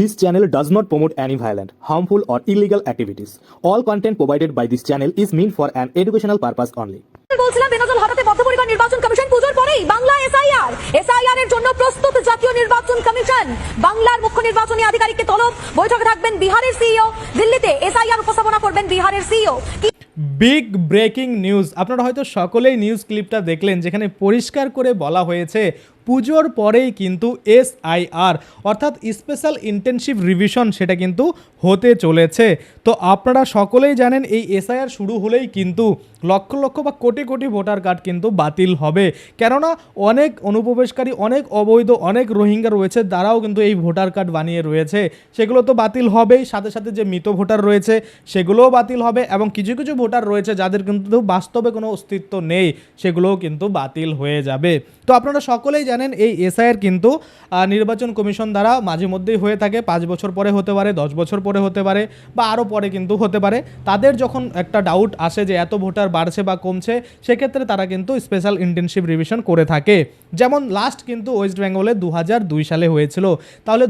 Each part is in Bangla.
This channel does not promote any violent, harmful, or illegal activities. All content provided by this channel is meant for an educational purpose only. বলছিলাম বেনজল বদ্ধপরিকর নির্বাচন কমিশন পুজোর পরেই বাংলা এসআইআর এসআইআর এর জন্য প্রস্তুত জাতীয় নির্বাচন কমিশন বাংলার মুখ্য নির্বাচনী আধিকারিককে তলব বৈঠকে থাকবেন বিহারের সিইও দিল্লিতে এসআইআর উপস্থাপনা করবেন বিহারের সিইও বিগ ব্রেকিং নিউজ আপনারা হয়তো সকলেই নিউজ ক্লিপটা দেখলেন যেখানে পরিষ্কার করে বলা হয়েছে পুজোর পরেই কিন্তু এসআইআর, অর্থাৎ স্পেশাল ইন্টেনসিভ রিভিশন সেটা কিন্তু হতে চলেছে। তো আপনারা সকলেই জানেন এই এসআইআর শুরু হলেই কিন্তু লক্ষ লক্ষ বা কোটি কোটি ভোটার কার্ড কিন্তু বাতিল হবে। কেননা অনেক অনুপ্রবেশকারী, অনেক অবৈধ, অনেক রোহিঙ্গা রয়েছে, তারাও কিন্তু এই ভোটার কার্ড বানিয়ে রয়েছে। সেগুলো তো বাতিল হবেই, সাথে সাথে যে মৃত ভোটার রয়েছে, সেগুলোও বাতিল হবে এবং কিছু কিছু ভোটার রয়েছে যাদের কিন্তু বাস্তবে কোনো অস্তিত্ব নেই, সেগুলোও কিন্তু বাতিল হয়ে যাবে। তো আপনারা সকলেই জানেন, এই এসআইয়ের কিন্তু নির্বাচন কমিশন দ্বারা মাঝে মধ্যেই হয়ে থাকে। পাঁচ বছর পরে হতে পারে, দশ বছর পরে হতে পারে, বা আরও পরে কিন্তু হতে পারে। তাদের যখন একটা ডাউট আসে যে এত ভোটার বাড়ছে বা কমছে, সেক্ষেত্রে তারা কিন্তু স্পেশাল ইন্টেনসিভ রিভিশন করে থাকে। যেমন লাস্ট কিন্তু ওয়েস্ট বেঙ্গলে দু সালে হয়েছিল। তাহলে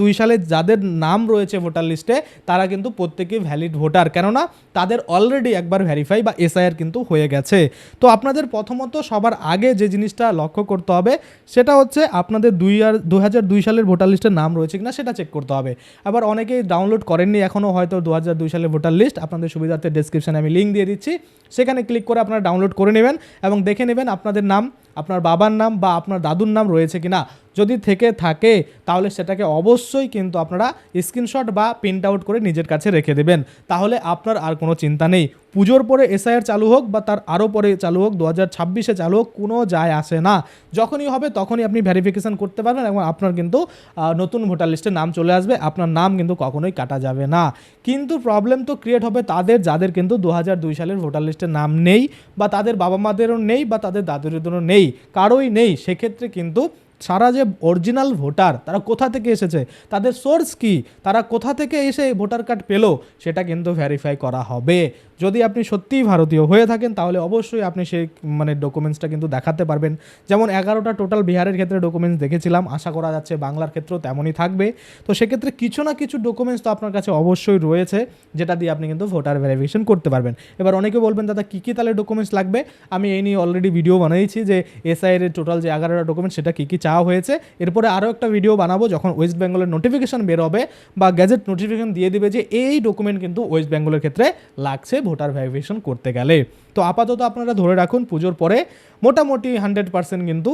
দু সালে যাদের নাম রয়েছে ভোটার লিস্টে তারা কিন্তু প্রত্যেকেই ভ্যালিড ভোটার কেননা, তাদের অলরেডি একবার ভ্যারিফাই বা এসআইআর কিন্তু হয়ে গেছে। তো আপনাদের প্রথমত সবার আগে যে জিনিসটা লক্ষ্য করতে হবে সেটা হচ্ছে আপনাদের দুই আর দু হাজার দুই সালের ভোটার লিস্টের নাম রয়েছে কিনা সেটা চেক করতে হবে। আবার অনেকেই ডাউনলোড করেননি এখনও হয়তো দু হাজার দুই সালের ভোটার লিস্ট আপনাদের সুবিধার্থে ডেসক্রিপশানে আমি লিঙ্ক দিয়ে দিচ্ছি। সেখানে ক্লিক করে আপনারা ডাউনলোড করে নেবেন এবং দেখে নেবেন আপনাদের নাম আপনার বাবার নাম বা আপনার দাদুর নাম রয়েছে কিনা যদি থেকে থাকে, তাহলে সেটাকে অবশ্যই কিন্তু আপনারা স্ক্রিনশট বা প্রিন্ট আউট করে নিজের কাছে রেখে দেবেন। তাহলে আপনার আর কোনো চিন্তা নেই। পুজোর পরে এসআইআর চালু হোক বা তার আরও পরে চালু হোক, দু হাজার ছাব্বিশে চালু হোক, কোনো যায় আসে না। যখনই হবে তখনই আপনি ভেরিফিকেশন করতে পারবেন এবং আপনার কিন্তু নতুন ভোটার লিস্টে নাম চলে আসবে। আপনার নাম কিন্তু কখনোই কাটা যাবে না। কিন্তু প্রবলেম তো ক্রিয়েট হবে তাদের, যাদের কিন্তু দু হাজার দুই সালের ভোটার লিস্টে নাম নেই বা তাদের বাবা মাদেরও নেই বা তাদের দাদুদেরও নেই। কারোই নেই সেক্ষেত্রে কিন্তু সারা যে অরিজিনাল ভোটার তারা কোথা থেকে এসেছে, তাদের সোর্স কি, তারা কোথা থেকে এসে ভোটার কার্ড পেল, সেটা কিন্তু ভেরিফাই করা হবে। যদি আপনি সত্যিই ভারতীয় হয়ে থাকেন, তাহলে অবশ্যই আপনি সেই মানে ডকুমেন্টসটা কিন্তু দেখাতে পারবেন। যেমন এগারোটা টোটাল বিহারের ক্ষেত্রে ডকুমেন্টস দেখেছিলাম, আশা করা যাচ্ছে বাংলার ক্ষেত্রেও তেমনই থাকবে। তো সেক্ষেত্রে কিছু না কিছু ডকুমেন্টস তো আপনার কাছে অবশ্যই রয়েছে, যেটা দিয়ে আপনি কিন্তু ভোটার ভেরিফিকেশন করতে পারবেন। এবার অনেকে বলবেন, দাদা, কী কী তাহলে ডকুমেন্টস লাগবে? আমি এই নিয়ে অলরেডি ভিডিও বানিয়েছি যে এসআইয়ের টোটাল যে এগারোটা ডকুমেন্টস সেটা কী কী চাওয়া হয়েছে। এরপরে আরও একটা ভিডিও বানাবো যখন ওয়েস্ট বেঙ্গলের নোটিফিকেশান বেরোবে বা গ্যাজেট নোটিফিকেশান দিয়ে দেবে যে এই ডকুমেন্ট কিন্তু ওয়েস্ট বেঙ্গলের ক্ষেত্রে লাগছে ভোটার ভ্যারিফিকেশন করতে গেলে। তো আপাতত আপনারা ধরে রাখুন পুজোর পরে। মোটামুটি হান্ড্রেড পার্সেন্ট কিন্তু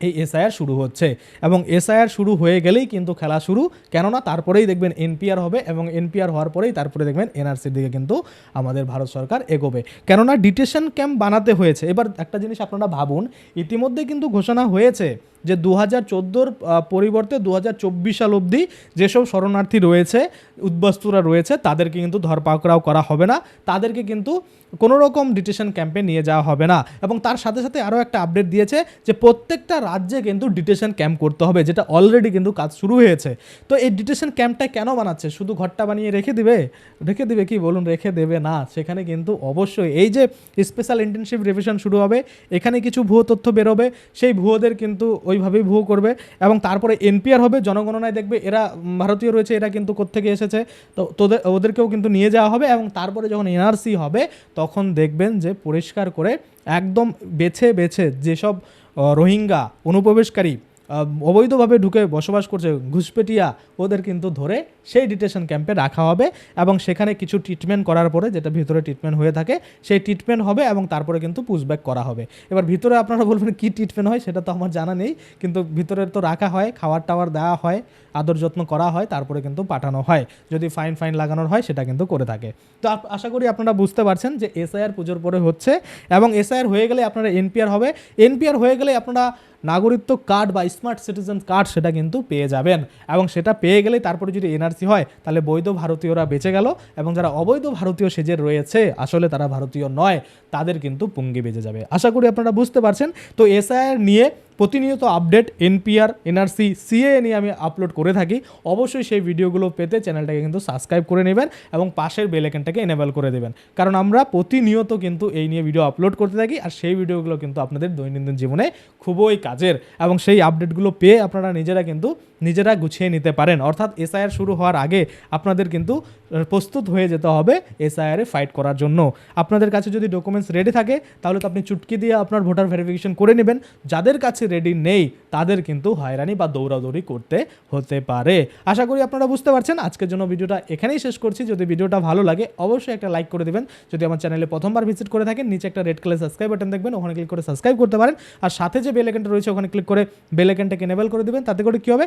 এই এসআইআর শুরু হচ্ছে। এবং এসআইআর শুরু হয়ে গেলেই কিন্তু খেলা শুরু। কেননা তারপরেই দেখবেন এনপিআর হবে এবং এনপিআর হওয়ার পরেই তারপরে দেখবেন এনআরসির দিকে কিন্তু আমাদের ভারত সরকার এগোবে। কেননা ডিটেশন ক্যাম্প বানাতে হয়েছে। এবার একটা জিনিস আপনারা ভাবুন, ইতিমধ্যে কিন্তু ঘোষণা হয়েছে যে দু হাজার চোদ্দোর পরিবর্তে দু হাজার চব্বিশ সাল অবধি যেসব শরণার্থী রয়েছে, উদ্বাস্তুরা রয়েছে, তাদেরকে কিন্তু ধরপাকড়াও করা হবে না। তাদেরকে কিন্তু কোনো রকম ডিটেশন ক্যাম্পে নিয়ে যাওয়া হবে না। এবং তার সাথে সাথে আরও একটা আপডেট দিয়েছে যে প্রত্যেকটা রাজ্যে কিন্তু ডিটেশন ক্যাম্প করতে হবে, যেটা অলরেডি কিন্তু কাজ শুরু হয়েছে। তো এই ডিটেশন ক্যাম্পটা কেন বানাচ্ছে? শুধু ঘরটা বানিয়ে রেখে দিবে? রেখে দিবে কি বলুন? রেখে দেবে না। সেখানে কিন্তু অবশ্যই এই যে স্পেশাল ইন্টার্নশিপ রিভিশন শুরু হবে, এখানে কিছু ভুয়ো তথ্য বেরোবে, সেই ভুয়োদের কিন্তু ওইভাবেই ভুয়ো করবে এবং তারপরে এনপিআর হবে, জনগণনায় দেখবে এরা ভারতীয় রয়েছে, এরা কিন্তু কোত্থেকে এসেছে। তো তোদের, ওদেরকেও কিন্তু নিয়ে যাওয়া হবে এবং তারপরে যখন এনআরসি হবে, তখন দেখবেন যে পরিষ্কার করে একদম বেছে বেছে যেসব রোহিঙ্গা অনুপ্রবেশকারী। অবৈধভাবে ঢুকে বসবাস করছে ঘুষপেটিয়া, ওদের কিন্তু ধরে সেই ডিটেশন ক্যাম্পে রাখা হবে এবং সেখানে কিছু ট্রিটমেন্ট করার পরে যেটা ভিতরে ট্রিটমেন্ট হয়ে থাকে, সেই ট্রিটমেন্ট হবে এবং তারপরে কিন্তু পুশব্যাক করা হবে। এবার ভিতরে আপনারা বলবেন কী ট্রিটমেন্ট হয় সেটা তো আমার জানা নেই, কিন্তু ভিতরে তো রাখা হয় খাবার টাওয়ার দেওয়া হয়, আদর যত্ন করা হয়, তারপরে কিন্তু পাঠানো হয়। যদি ফাইন ফাইন লাগানোর হয় সেটা কিন্তু করে থাকে। তো আশা করি আপনারা বুঝতে পারছেন যে এসআইআর পুজোর পরে হচ্ছে এবং এসআইআর হয়ে গেলে আপনারা এনপিআর হবে। এনপিআর হয়ে গেলে আপনারা নাগরিকত্ব কার্ড বা স্মার্ট সিটিজেন কার্ড সেটা কিন্তু পেয়ে যাবেন। এবং সেটা পেয়ে গেলেই তারপরে যদি এনআরসি হয়, তাহলে বৈধ ভারতীয়রা বেঁচে গেল এবং যারা অবৈধ ভারতীয় সেজে রয়েছে, আসলে তারা ভারতীয় নয়, তাদের কিন্তু পুঙ্গি বেজে যাবে। আশা করি আপনারা বুঝতে পারছেন। তো এসআইআর নিয়ে প্রতিনিয়ত আপডেট, এনপিআর, এনআরসি সিএ নিয়ে আমি আপলোড করে থাকি। অবশ্যই সেই ভিডিওগুলো পেতে চ্যানেলটাকে কিন্তু সাবস্ক্রাইব করে নেবেন এবং পাশের বেলেকেনটাকে এনেবেল করে দেবেন। কারণ আমরা প্রতিনিয়ত কিন্তু এই নিয়ে ভিডিও আপলোড করতে থাকি আর সেই ভিডিওগুলো কিন্তু আপনাদের দৈনন্দিন জীবনে খুবই কাজের। এবং সেই আপডেটগুলো পেয়ে আপনারা নিজেরা কিন্তু নিজেরা গুছিয়ে নিতে পারেন। অর্থাৎ এসআইআর শুরু হওয়ার আগে আপনাদের কিন্তু প্রস্তুত হয়ে যেতে হবে এসআইআরে ফাইট করার জন্য। আপনাদের কাছে যদি ডকুমেন্টস রেডি থাকে, তাহলে তো আপনি চুটকি দিয়ে আপনার ভোটার ভেরিফিকেশন করে নেবেন। যাদের কাছে রেডি নেই, তাদের কিন্তু হয়রানি বা দৌড়াদৌড়ি করতে হতে পারে। আশা করি আপনারা বুঝতে পারছেন। আজকের জন্য ভিডিওটা এখানেই শেষ করছি। যদি ভিডিওটা ভালো লাগে, অবশ্যই একটা লাইক করে দেবেন। যদি আমার চ্যানেলে প্রথমবার ভিজিট করে থাকেন, নিচে একটা রেড কালার সাবস্ক্রাইব বাটন দেখবেন, ওখানে ক্লিক করে সাবস্ক্রাইব করতে পারেন। আর সাথে যে বেল আইকনটা রয়েছে, ওখানে ক্লিক করে বেল এনেবল করে দেবেন। তাতে করে কী হবে?